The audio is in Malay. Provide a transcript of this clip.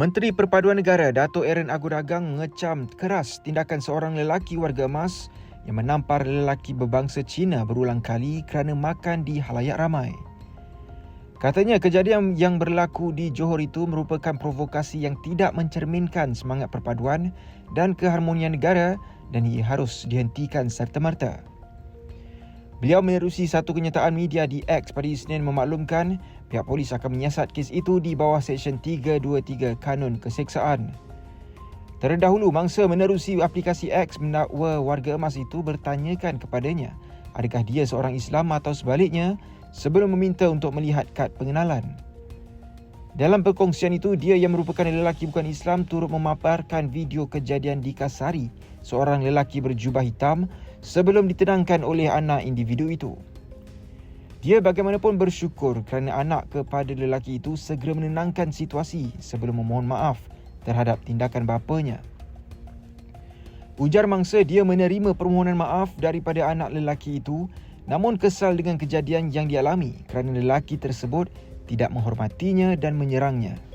Menteri Perpaduan Negara Dato' Aaron Aguragang mengecam keras tindakan seorang lelaki warga emas yang menampar lelaki berbangsa Cina berulang kali kerana makan di halayak ramai. Katanya kejadian yang berlaku di Johor itu merupakan provokasi yang tidak mencerminkan semangat perpaduan dan keharmonian negara dan ia harus dihentikan serta-merta. Beliau menerusi satu kenyataan media di X pada Isnin memaklumkan pihak polis akan menyiasat kes itu di bawah Seksyen 323 Kanun Keseksaan. Terdahulu, mangsa menerusi aplikasi X mendakwa warga emas itu bertanyakan kepadanya adakah dia seorang Islam atau sebaliknya sebelum meminta untuk melihat kad pengenalan. Dalam perkongsian itu, dia yang merupakan lelaki bukan Islam turut memaparkan video kejadian di Kasari, seorang lelaki berjubah hitam sebelum ditenangkan oleh anak individu itu. Dia bagaimanapun bersyukur kerana anak kepada lelaki itu segera menenangkan situasi sebelum memohon maaf terhadap tindakan bapanya. Ujar mangsa dia menerima permohonan maaf daripada anak lelaki itu namun kesal dengan kejadian yang dialami kerana lelaki tersebut tidak menghormatinya dan menyerangnya.